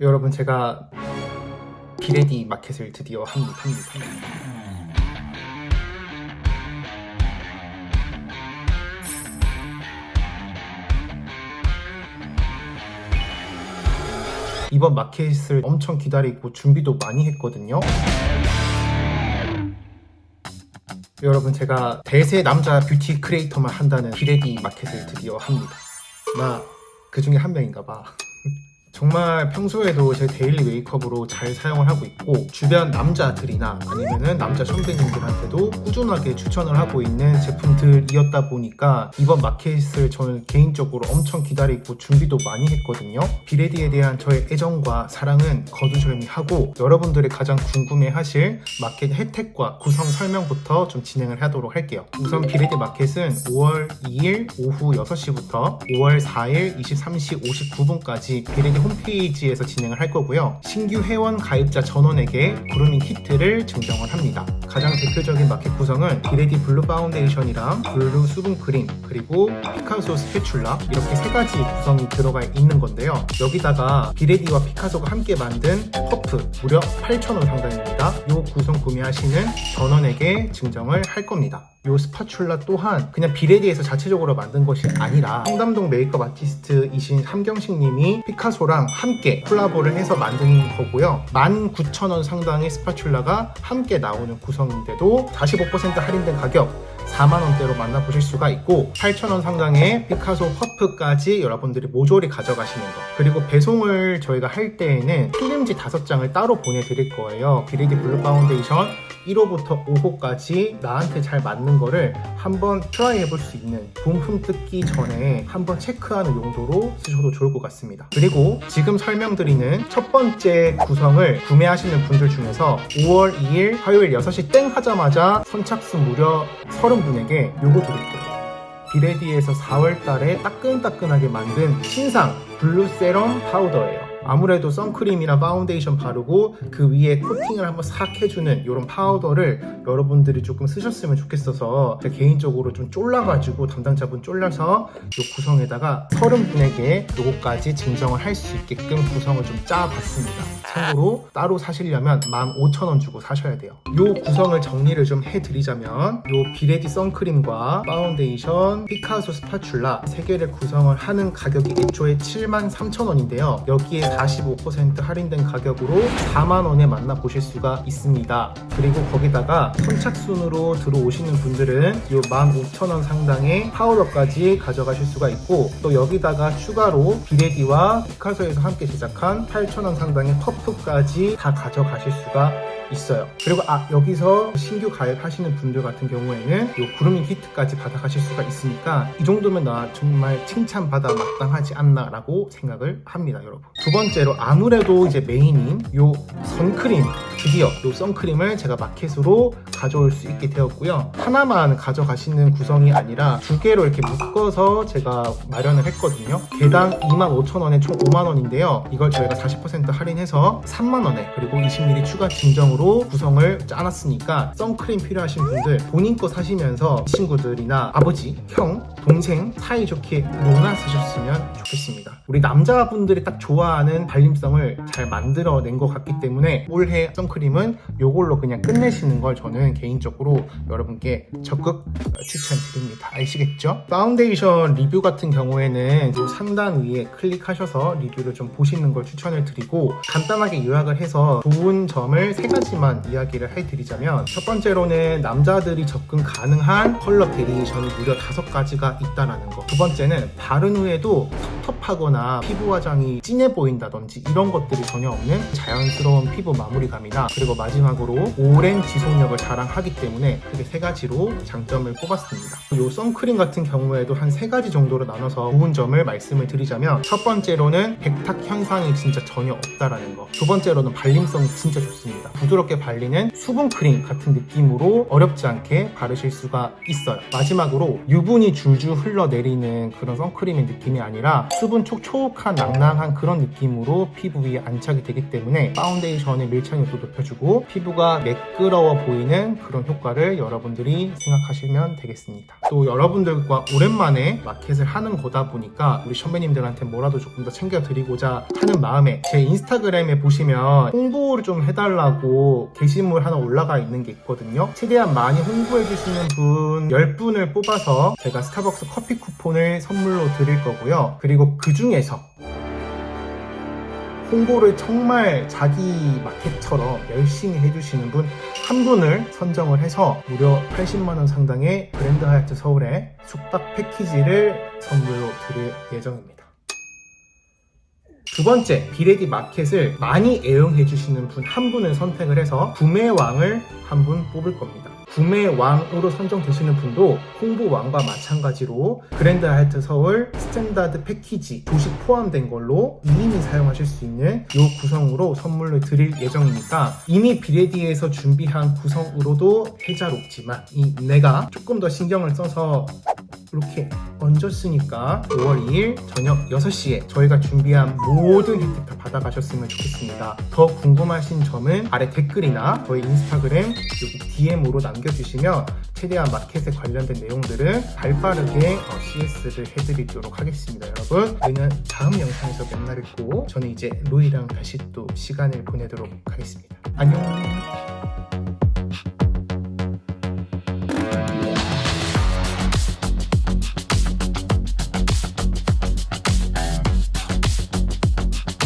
여러분 제가 비레디 마켓을 드디어 합니다. 합니다. 이번 마켓을 엄청 기다리고 준비도 많이 했거든요. 여러분 제가 대세 남자 뷰티 크리에이터만 한다는 비레디 마켓을 드디어 합니다. 나 그 중에 한 명인가 봐. 정말 평소에도 제 데일리 메이크업으로 잘 사용을 하고 있고 주변 남자들이나 아니면은 남자 선배님들한테도 꾸준하게 추천을 하고 있는 제품들이었다 보니까 이번 마켓을 저는 개인적으로 엄청 기다리고 준비도 많이 했거든요. 비레디에 대한 저의 애정과 사랑은 거두절미하고 여러분들이 가장 궁금해하실 마켓 혜택과 구성 설명부터 좀 진행을 하도록 할게요. 우선 비레디 마켓은 5월 2일 오후 6시부터 5월 4일 23시 59분까지 비레디 홈페이지에서 진행을 할 거고요. 신규 회원 가입자 전원에게 그루밍 키트를 증정을 합니다. 가장 대표적인 마켓 구성은 비레디 블루 파운데이션이랑 블루 수분 크림 그리고 피카소 스패출라 이렇게 세 가지 구성이 들어가 있는 건데요. 여기다가 비레디와 피카소가 함께 만든 퍼프 무려 8,000원 상당입니다. 이 구성 구매하시는 전원에게 증정을 할 겁니다. 이 스파츌라 또한 그냥 비레디에서 자체적으로 만든 것이 아니라 청담동 메이크업 아티스트이신 함경식 님이 피카소랑 함께 콜라보를 해서 만든 거고요. 19,000원 상당의 스파츌라가 함께 나오는 구성인데도 45% 할인된 가격 4만원대로 만나보실 수가 있고 8,000원 상당의 피카소 퍼프까지 여러분들이 모조리 가져가시는 거. 그리고 배송을 저희가 할 때에는 필름지 5장을 따로 보내드릴 거예요. 비리디 블루 파운데이션 1호부터 5호까지 나한테 잘 맞는 거를 한번 트라이 해볼 수 있는 본품 뜯기 전에 한번 체크하는 용도로 쓰셔도 좋을 것 같습니다. 그리고 지금 설명드리는 첫 번째 구성을 구매하시는 분들 중에서 5월 2일 화요일 6시 땡 하자마자 선착순 무려 30 분에게 요거 드릴 거예요 비레디에서 4월 달에 따끈따끈하게 만든 신상 블루 세럼 파우더예요. 아무래도 선크림이나 파운데이션 바르고 그 위에 코팅을 한번 싹 해주는 이런 파우더를 여러분들이 조금 쓰셨으면 좋겠어서 개인적으로 좀 쫄라가지고 담당자분 쫄라서 이 구성에다가 30분에게 요거까지 증정을 할 수 있게끔 구성을 좀 짜봤습니다. 참고로 따로 사시려면 15,000원 주고 사셔야 돼요. 이 구성을 정리를 좀 해드리자면 이 비레디 선크림과 파운데이션, 피카소 스파츌라 세 개를 구성을 하는 가격이 애초에 73,000원인데요. 여기에 45% 할인된 가격으로 4만원에 만나보실 수가 있습니다. 그리고 거기다가 선착순으로 들어오시는 분들은 이 15,000원 상당의 파우더까지 가져가실 수가 있고 또 여기다가 추가로 비레디와 피카소에서 함께 제작한 8,000원 상당의 퍼프까지 다 가져가실 수가 있어요. 그리고 아 여기서 신규 가입하시는 분들 같은 경우에는 이 구루밍 키트까지 받아가실 수가 있으니까 이 정도면 나 정말 칭찬받아 마땅하지 않나라고 생각을 합니다, 여러분. 두 번째 로 아무래도 이제 메인인 이 선크림 드디어 이 선크림을 제가 마켓으로 가져올 수 있게 되었고요. 하나만 가져가시는 구성이 아니라 두 개로 이렇게 묶어서 제가 마련을 했거든요. 개당 25,000원에 총 5만원인데요. 이걸 저희가 40% 할인해서 3만원에 그리고 20ml 추가 증정으로 구성을 짜놨으니까 선크림 필요하신 분들 본인 거 사시면서 친구들이나 아버지, 형, 동생 사이좋게 논아 쓰셨으면 좋겠습니다. 우리 남자분들이 딱 좋아하는 발림성을 잘 만들어낸 것 같기 때문에 올해 선크림은 이걸로 그냥 끝내시는 걸 저는 개인적으로 여러분께 적극 추천드립니다. 아시겠죠? 파운데이션 리뷰 같은 경우에는 이 상단 위에 클릭하셔서 리뷰를 좀 보시는 걸 추천을 드리고 간단하게 요약을 해서 좋은 점을 세 가지만 이야기를 해드리자면 첫 번째로는 남자들이 접근 가능한 컬러 베리에이션이 무려 다섯 가지가 있다라는 거. 두 번째는 바른 후에도 텁텁하거나 피부 화장이 진해 보인다든지 이런 것들이 전혀 없는 자연스러운 피부 마무리감이다. 그리고 마지막으로 오랜 지속력을 자랑하기 때문에 크게 세 가지로 장점을 뽑았습니다. 이 선크림 같은 경우에도 한 세 가지 정도로 나눠서 좋은 점을 말씀을 드리자면 첫 번째로는 백탁 현상이 진짜 전혀 없다라는 거. 두 번째로는 발림성이 진짜 좋습니다. 부드럽게 발리는 수분 크림 같은 느낌으로 어렵지 않게 바르실 수가 있어요. 마지막으로 유분이 줄줄 흘러내리는 그런 선크림의 느낌이 아니라 수분 촉촉한 낭낭한 그런 느낌으로 피부 위에 안착이 되기 때문에 파운데이션의 밀착력도 높여주고 피부가 매끄러워 보이는 그런 효과를 여러분들이 생각하시면 되겠습니다. 또 여러분들과 오랜만에 마켓을 하는 거다 보니까 우리 선배님들한테 뭐라도 조금 더 챙겨드리고자 하는 마음에 제 인스타그램에 보시면 홍보를 좀 해달라고 게시물 하나 올라가 있는 게 있거든요. 최대한 많이 홍보해주시는 분 10분을 뽑아서 제가 스타벅스 커피 쿠폰을 선물로 드릴 거고요. 그리고 그 중에서 홍보를 정말 자기 마켓처럼 열심히 해주시는 분 한 분을 선정을 해서 무려 80만원 상당의 브랜드 하얏트 서울의 숙박 패키지를 선물로 드릴 예정입니다. 두 번째, 비레디 마켓을 많이 애용해 주시는 분 한 분을 선택을 해서 구매 왕을 한 분 뽑을 겁니다. 구매 왕으로 선정되시는 분도 홍보 왕과 마찬가지로 그랜드 하얏트 서울 스탠다드 패키지 조식 포함된 걸로 2인이 사용하실 수 있는 이 구성으로 선물을 드릴 예정이니까 이미 비레디에서 준비한 구성으로도 혜자롭지만 이 내가 조금 더 신경을 써서 이렇게 얹었으니까 5월 2일 저녁 6시에 저희가 준비한 모든 혜택 다 받아가셨으면 좋겠습니다. 더 궁금하신 점은 아래 댓글이나 저희 인스타그램 여기 DM으로 남겨주시면 최대한 마켓에 관련된 내용들을 발빠르게 어, CS를 해드리도록 하겠습니다. 여러분 저희는 다음 영상에서 만나 뵙고 저는 이제 로이랑 다시 또 시간을 보내도록 하겠습니다. 안녕